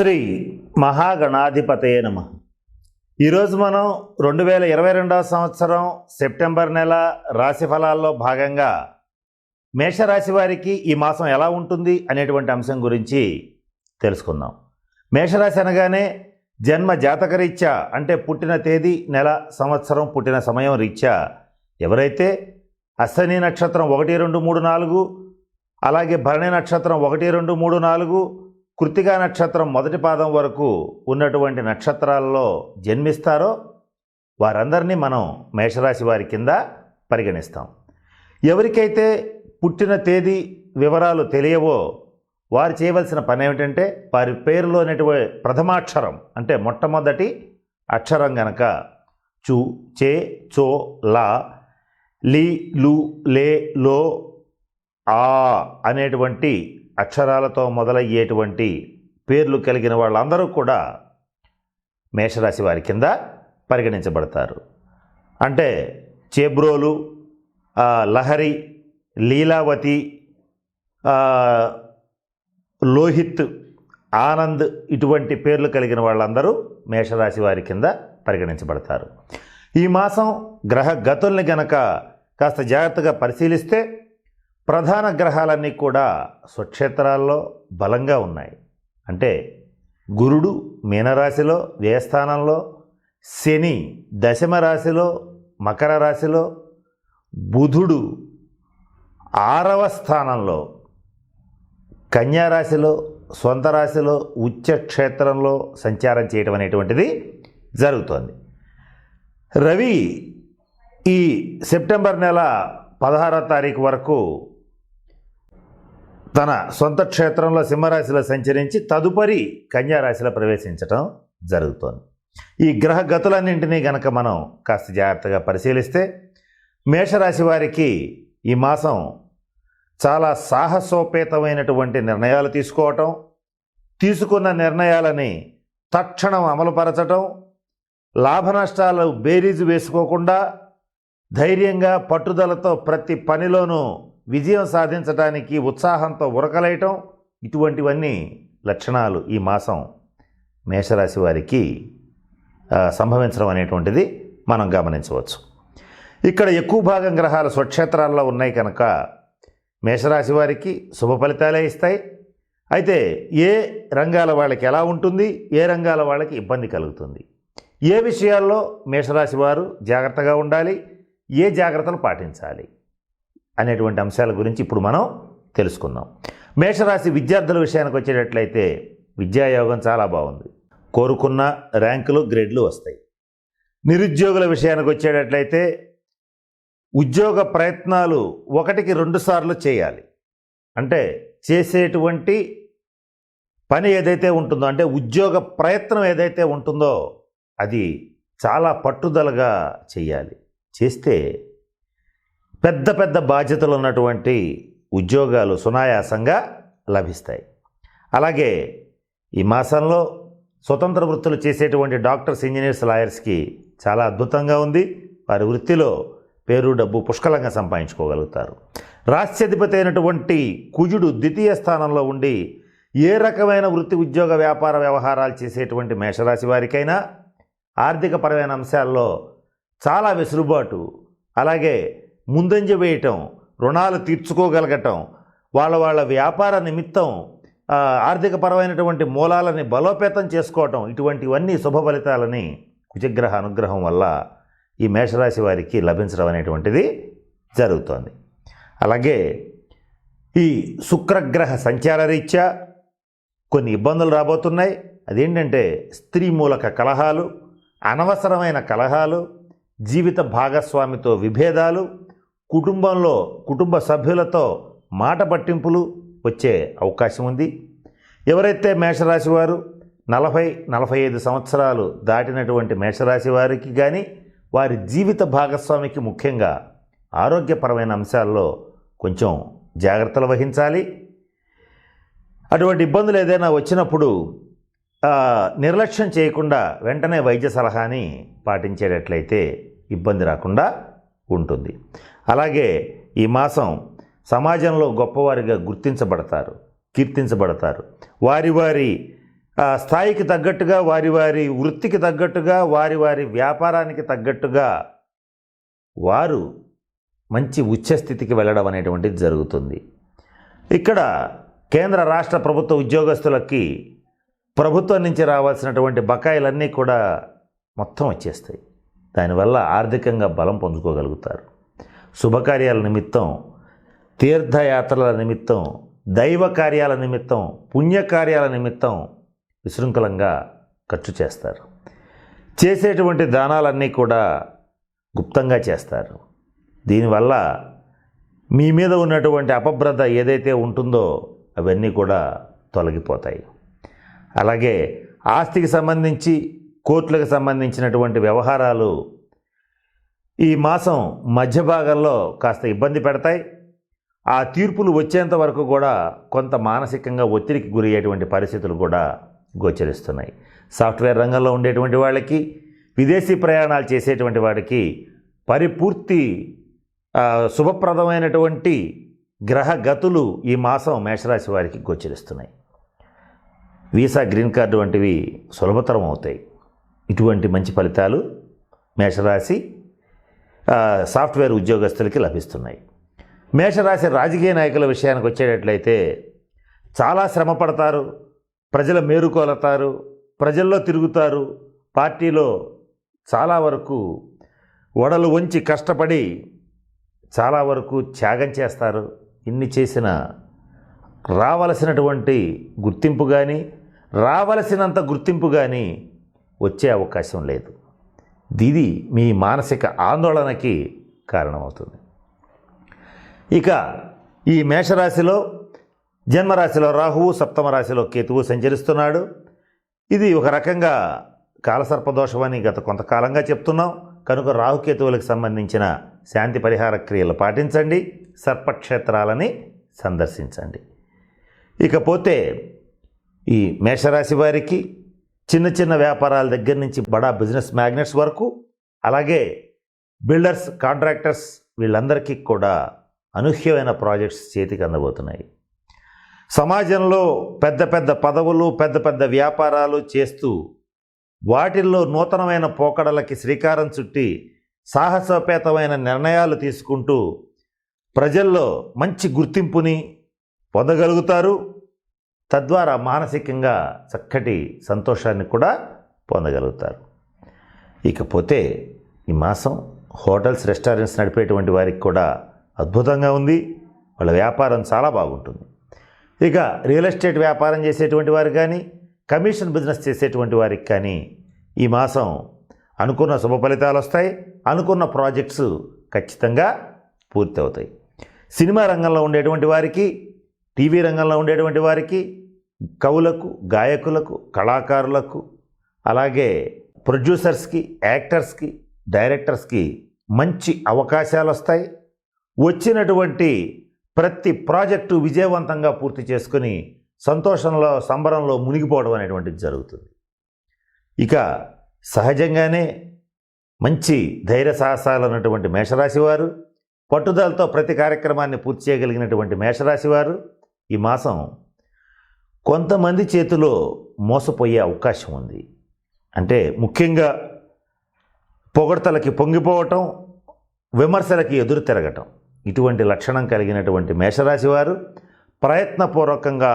శ్రీ మహాగణాధిపతయ నమ. ఈరోజు మనం రెండు వేల ఇరవై రెండవ సంవత్సరం సెప్టెంబర్ నెల రాశి ఫలాల్లో భాగంగా మేషరాశి వారికి ఈ మాసం ఎలా ఉంటుంది అనేటువంటి అంశం గురించి తెలుసుకుందాం. మేషరాశి అనగానే జన్మ జాతక రీత్యా అంటే పుట్టిన తేదీ నెల సంవత్సరం పుట్టిన సమయం రీత్యా ఎవరైతే అశ్వని నక్షత్రం ఒకటి రెండు మూడు నాలుగు అలాగే భరణి నక్షత్రం ఒకటి రెండు మూడు నాలుగు కృతికా నక్షత్రం మొదటి పాదం వరకు ఉన్నటువంటి నక్షత్రాలలో జన్మిస్తారో వారందరినీ మనం మేషరాశి వారి కింద పరిగణిస్తాం. ఎవరికైతే పుట్టిన తేదీ వివరాలు తెలియవో వారు చేయవలసిన పని ఏమిటంటే వారి పేరులోనేటువంటి ప్రథమాక్షరం అంటే మొట్టమొదటి అక్షరం గనక చు చే చో లా లీ లు లే లో ఆ అనేటువంటి అక్షరాలతో మొదలయ్యేటువంటి పేర్లు కలిగిన వాళ్ళందరూ కూడా మేషరాశి వారి కింద పరిగణించబడతారు. అంటే చేబ్రోలు లహరి లీలావతి లోహిత్ ఆనంద్ ఇటువంటి పేర్లు కలిగిన వాళ్ళందరూ మేషరాశి వారి కింద పరిగణించబడతారు. ఈ మాసం గ్రహ గతుల్ని గనక కాస్త జాగ్రత్తగా పరిశీలిస్తే ప్రధాన గ్రహాలన్నీ కూడా స్వక్షేత్రాల్లో బలంగా ఉన్నాయి. అంటే గురుడు మీనరాశిలో వ్యయస్థానంలో శని దశమ రాశిలో మకర రాశిలో బుధుడు ఆరవ స్థానంలో కన్యారాశిలో సొంత రాశిలో ఉచ్చ క్షేత్రంలో సంచారం చేయటం అనేటువంటిది జరుగుతోంది. రవి ఈ సెప్టెంబర్ నెల పదహారో తారీఖు వరకు తన సొంత క్షేత్రంలో సింహరాశిలో సంచరించి తదుపరి కన్యారాశిలో ప్రవేశించటం జరుగుతోంది. ఈ గ్రహ గతులన్నింటినీ గనక మనం కాస్త జాగ్రత్తగా పరిశీలిస్తే మేషరాశి వారికి ఈ మాసం చాలా సాహసోపేతమైనటువంటి నిర్ణయాలు తీసుకోవటం తీసుకున్న నిర్ణయాలని తక్షణం అమలుపరచటం లాభ నష్టాలు బేరీజు వేసుకోకుండా ధైర్యంగా పట్టుదలతో ప్రతి పనిలోనూ విజయం సాధించడానికి ఉత్సాహంతో ఉరకలేయటం ఇటువంటివన్నీ లక్షణాలు ఈ మాసం మేషరాశి వారికి సంభవించడం అనేటువంటిది మనం గమనించవచ్చు. ఇక్కడ ఎక్కువ భాగం గ్రహాలు స్వక్షేత్రాల్లో ఉన్నాయి కనుక మేషరాశి వారికి శుభ ఫలితాలే ఇస్తాయి. అయితే ఏ రంగాల వాళ్ళకి ఎలా ఉంటుంది ఏ రంగాల వాళ్ళకి ఇబ్బంది కలుగుతుంది? ఏ విషయాల్లో మేషరాశి వారు జాగ్రత్తగా ఉండాలి ఏ జాగ్రత్తలు పాటించాలి? అనేటువంటి అంశాల గురించి ఇప్పుడు మనం తెలుసుకుందాం. మేషరాశి విద్యార్థుల విషయానికి వచ్చేటట్లయితే విద్యాయోగం చాలా బాగుంది. కోరుకున్న ర్యాంకులు గ్రేడ్లు వస్తాయి. నిరుద్యోగుల విషయానికి వచ్చేటట్లయితే ఉద్యోగ ప్రయత్నాలు ఒకటికి రెండు సార్లు చేయాలి. అంటే చేసేటువంటి పని ఏదైతే ఉంటుందో అంటే ఉద్యోగ ప్రయత్నం ఏదైతే ఉంటుందో అది చాలా పట్టుదలగా చేయాలి. చేస్తే పెద్ద పెద్ద బాధ్యతలు ఉన్నటువంటి ఉద్యోగాలు సునాయాసంగా లభిస్తాయి. అలాగే ఈ మాసంలో స్వతంత్ర వృత్తులు చేసేటువంటి డాక్టర్స్ ఇంజనీర్స్ లాయర్స్కి చాలా అద్భుతంగా ఉంది. వారి వృత్తిలో పేరు డబ్బు పుష్కలంగా సంపాదించుకోగలుగుతారు. రాష్ట్రాధిపతి అయినటువంటి కుజుడు ద్వితీయ స్థానంలో ఉండి ఏ రకమైన వృత్తి ఉద్యోగ వ్యాపార వ్యవహారాలు చేసేటువంటి మేషరాశి వారికైనా ఆర్థికపరమైన అంశాల్లో చాలా వెసులుబాటు. అలాగే ముందంజ వేయటం రుణాలు తీర్చుకోగలగటం వాళ్ళ వాళ్ళ వ్యాపార నిమిత్తం ఆర్థికపరమైనటువంటి మూలాలని బలోపేతం చేసుకోవటం ఇటువంటివన్నీ శుభ ఫలితాలని కుజగ్రహ అనుగ్రహం వల్ల ఈ మేషరాశి వారికి లభించడం అనేటువంటిది జరుగుతోంది. అలాగే ఈ శుక్రగ్రహ సంచార రీత్యా కొన్ని ఇబ్బందులు రాబోతున్నాయి. అదేంటంటే స్త్రీ మూలక కలహాలు అనవసరమైన కలహాలు జీవిత భాగస్వామితో విభేదాలు కుటుంబంలో కుటుంబ సభ్యులతో మాట పట్టింపులు వచ్చే అవకాశం ఉంది. ఎవరైతే మేషరాశి వారు నలభై నలభై ఐదు సంవత్సరాలు దాటినటువంటి మేషరాశి వారికి కానీ వారి జీవిత భాగస్వామికి ముఖ్యంగా ఆరోగ్యపరమైన అంశాల్లో కొంచెం జాగ్రత్తలు వహించాలి. అటువంటి ఇబ్బందులు ఏదైనా వచ్చినప్పుడు నిర్లక్ష్యం చేయకుండా వెంటనే వైద్య సలహాని పాటించేటట్లయితే ఇబ్బంది రాకుండా ఉంటుంది. అలాగే ఈ మాసం సమాజంలో గొప్పవారిగా గుర్తించబడతారు కీర్తించబడతారు. వారి వారి స్థాయికి తగ్గట్టుగా వారి వారి వృత్తికి తగ్గట్టుగా వారి వారి వ్యాపారానికి తగ్గట్టుగా వారు మంచి ఉచ్చస్థితికి వెళ్ళడం అనేటువంటిది జరుగుతుంది. ఇక్కడ కేంద్ర రాష్ట్ర ప్రభుత్వ ఉద్యోగస్తులకి ప్రభుత్వం నుంచి రావాల్సినటువంటి బకాయిలన్నీ కూడా మొత్తం వచ్చేస్తాయి. దానివల్ల ఆర్థికంగా బలం పొందుకోగలుగుతారు. శుభకార్యాల నిమిత్తం తీర్థయాత్రల నిమిత్తం దైవ కార్యాల నిమిత్తం పుణ్యకార్యాల నిమిత్తం విశృంఖలంగా ఖర్చు చేస్తారు. చేసేటువంటి దానాలన్నీ కూడా గుప్తంగా చేస్తారు. దీనివల్ల మీ మీద ఉన్నటువంటి అపభ్రత ఏదైతే ఉంటుందో అవన్నీ కూడా తొలగిపోతాయి. అలాగే ఆస్తికి సంబంధించి కోర్టులకు సంబంధించినటువంటి వ్యవహారాలు ఈ మాసం మధ్య భాగంలో కాస్త ఇబ్బంది పెడతాయి. ఆ తీర్పులు వచ్చేంత వరకు కూడా కొంత మానసికంగా ఒత్తిడికి గురి అయ్యేటువంటి పరిస్థితులు కూడా గోచరిస్తున్నాయి. సాఫ్ట్వేర్ రంగంలో ఉండేటువంటి వాళ్ళకి విదేశీ ప్రయాణాలు చేసేటువంటి వాడికి పరిపూర్తి శుభప్రదమైనటువంటి గ్రహ గతులు ఈ మాసం మేషరాశి వారికి గోచరిస్తున్నాయి. వీసా గ్రీన్ కార్డు వంటివి సులభతరం అవుతాయి. ఇటువంటి మంచి ఫలితాలు మేషరాశి సాఫ్ట్వేర్ ఉద్యోగస్తులకి లభిస్తున్నాయి. మేషరాశి రాజకీయ నాయకుల విషయానికి వచ్చేటట్లయితే చాలా శ్రమ పడతారు ప్రజల మేరుకొలతారు ప్రజల్లో తిరుగుతారు పార్టీలో చాలా వరకు వడలు వంచి కష్టపడి చాలా వరకు త్యాగం చేస్తారు. ఇన్ని చేసిన రావలసినటువంటి గుర్తింపు కానీ రావలసినంత గుర్తింపు కానీ వచ్చే అవకాశం లేదు. ఇది మీ మానసిక ఆందోళనకి కారణమవుతుంది. ఇక ఈ మేషరాశిలో జన్మరాశిలో రాహువు సప్తమ రాశిలో కేతువు సంచరిస్తున్నాడు. ఇది ఒక రకంగా కాలసర్పదోషమని గత కొంతకాలంగా చెప్తున్నాం. కనుక రాహుకేతువులకు సంబంధించిన శాంతి పరిహార క్రియలు పాటించండి. సర్పక్షేత్రాలని సందర్శించండి. ఇకపోతే ఈ మేషరాశి వారికి చిన్న చిన్న వ్యాపారాల దగ్గర నుంచి బడా బిజినెస్ మ్యాగ్నెట్స్ వరకు అలాగే బిల్డర్స్ కాంట్రాక్టర్స్ వీళ్ళందరికీ కూడా అనూహ్యమైన ప్రాజెక్ట్స్ చేతికి అందబోతున్నాయి. సమాజంలో పెద్ద పెద్ద పదవులు పెద్ద పెద్ద వ్యాపారాలు చేస్తూ వాటిల్లో నూతనమైన పోకడలకి శ్రీకారం చుట్టి సాహసోపేతమైన నిర్ణయాలు తీసుకుంటూ ప్రజల్లో మంచి గుర్తింపుని పొందగలుగుతారు. తద్వారా మానసికంగా చక్కటి సంతోషాన్ని కూడా పొందగలుగుతారు. ఇకపోతే ఈ మాసం హోటల్స్ రెస్టారెంట్స్ నడిపేటువంటి వారికి కూడా అద్భుతంగా ఉంది. వాళ్ళ వ్యాపారం చాలా బాగుంటుంది. ఇక రియల్ ఎస్టేట్ వ్యాపారం చేసేటువంటి వారు కానీ కమిషన్ బిజినెస్ చేసేటువంటి వారికి కానీ ఈ మాసం అనుకున్న శుభ ఫలితాలు వస్తాయి. అనుకున్న ప్రాజెక్ట్స్ ఖచ్చితంగా పూర్తి అవుతాయి సినిమా రంగంలో ఉండేటువంటి వారికి టీవీ రంగంలో ఉండేటువంటి వారికి కవులకు గాయకులకు కళాకారులకు అలాగే ప్రొడ్యూసర్స్కి యాక్టర్స్కి డైరెక్టర్స్కి మంచి అవకాశాలు వస్తాయి వచ్చినటువంటి ప్రతి ప్రాజెక్టు విజయవంతంగా పూర్తి చేసుకుని సంతోషంలో సంబరంలో మునిగిపోవడం అనేటువంటిది జరుగుతుంది. ఇక సహజంగానే మంచి ధైర్య సాహసాలు ఉన్నటువంటి మేషరాశివారు పట్టుదలతో ప్రతి కార్యక్రమాన్ని పూర్తి చేయగలిగినటువంటి మేషరాశివారు ఈ మాసం కొంతమంది చేతిలో మోసపోయే అవకాశం ఉంది. అంటే ముఖ్యంగా పొగడతలకి పొంగిపోవటం విమర్శలకి ఎదురు తిరగటం. ఇటువంటి లక్షణం కలిగినటువంటి మేషరాశి వారు ప్రయత్నపూర్వకంగా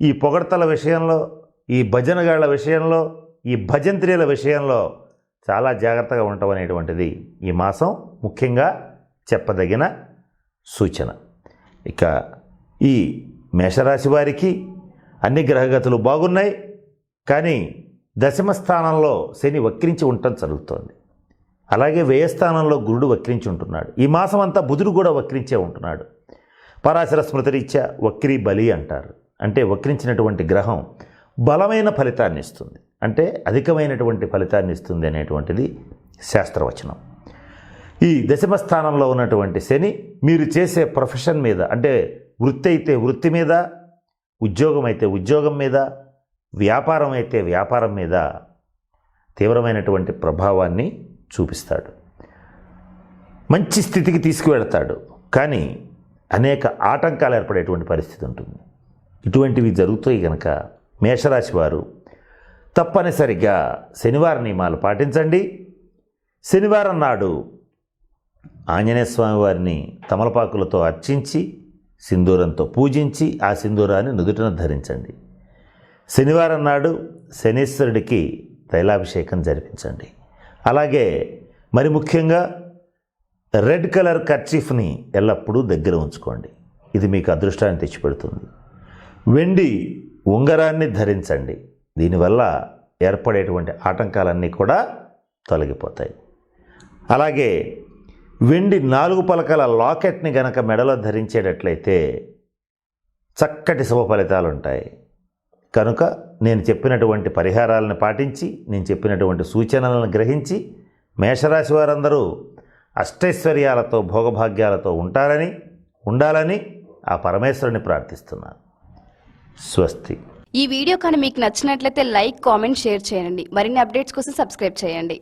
ఈ పొగడతల విషయంలో ఈ భజనగాళ్ళ విషయంలో ఈ భజంత్రీల విషయంలో చాలా జాగ్రత్తగా ఉండటం అనేటువంటిది ఈ మాసం ముఖ్యంగా చెప్పదగిన సూచన. ఇక ఈ మేషరాశి వారికి అన్ని గ్రహగతులు బాగున్నాయి కానీ దశమ స్థానంలో శని వక్రించి ఉండటం జరుగుతోంది. అలాగే వ్యయస్థానంలో గురుడు వక్రించి ఉంటున్నాడు. ఈ మాసం అంతా బుధుడు కూడా వక్రించే ఉంటున్నాడు. పరాశర స్మృతిరీత్యా వక్రీ బలి అంటారు. అంటే వక్రించినటువంటి గ్రహం బలమైన ఫలితాన్ని ఇస్తుంది. అంటే అధికమైనటువంటి ఫలితాన్ని ఇస్తుంది అనేటువంటిది శాస్త్రవచనం. ఈ దశమ స్థానంలో ఉన్నటువంటి శని మీరు చేసే ప్రొఫెషన్ మీద అంటే వృత్తి అయితే వృత్తి మీద ఉద్యోగం అయితే ఉద్యోగం మీద వ్యాపారం అయితే వ్యాపారం మీద తీవ్రమైనటువంటి ప్రభావాన్ని చూపిస్తాడు. మంచి స్థితికి తీసుకువెడతాడు కానీ అనేక ఆటంకాలు ఏర్పడేటువంటి పరిస్థితి ఉంటుంది. ఇటువంటివి జరుగుతాయి కనుక మేషరాశి వారు తప్పనిసరిగా శనివారం నియమాలు పాటించండి. శనివారం నాడు ఆంజనేయ స్వామి వారిని తమలపాకులతో అర్చించి సింధూరంతో పూజించి ఆ సింధూరాన్ని నుదుటన ధరించండి. శనివారం నాడు శనీశ్వరుడికి తైలాభిషేకం జరిపించండి. అలాగే మరి ముఖ్యంగా రెడ్ కలర్ కర్చీఫ్ని ఎల్లప్పుడూ దగ్గర ఉంచుకోండి. ఇది మీకు అదృష్టాన్ని తెచ్చిపెడుతుంది. వెండి ఉంగరాన్ని ధరించండి. దీనివల్ల ఏర్పడేటువంటి ఆటంకాలన్నీ కూడా తొలగిపోతాయి. అలాగే వెండి నాలుగు పలకల లాకెట్ని గనక మెడలో ధరించేటట్లయితే చక్కటి శుభ ఫలితాలు ఉంటాయి కనుక నేను చెప్పినటువంటి పరిహారాలను పాటించి నేను చెప్పినటువంటి సూచనలను గ్రహించి మేషరాశి వారందరూ అష్టైశ్వర్యాలతో భోగభాగ్యాలతో ఉంటారని ఉండాలని ఆ పరమేశ్వరుని ప్రార్థిస్తున్నాను. స్వస్తి. ఈ వీడియో కానీ మీకు నచ్చినట్లయితే లైక్ కామెంట్ షేర్ చేయండి. మరిన్ని అప్డేట్స్ కోసం సబ్స్క్రైబ్ చేయండి.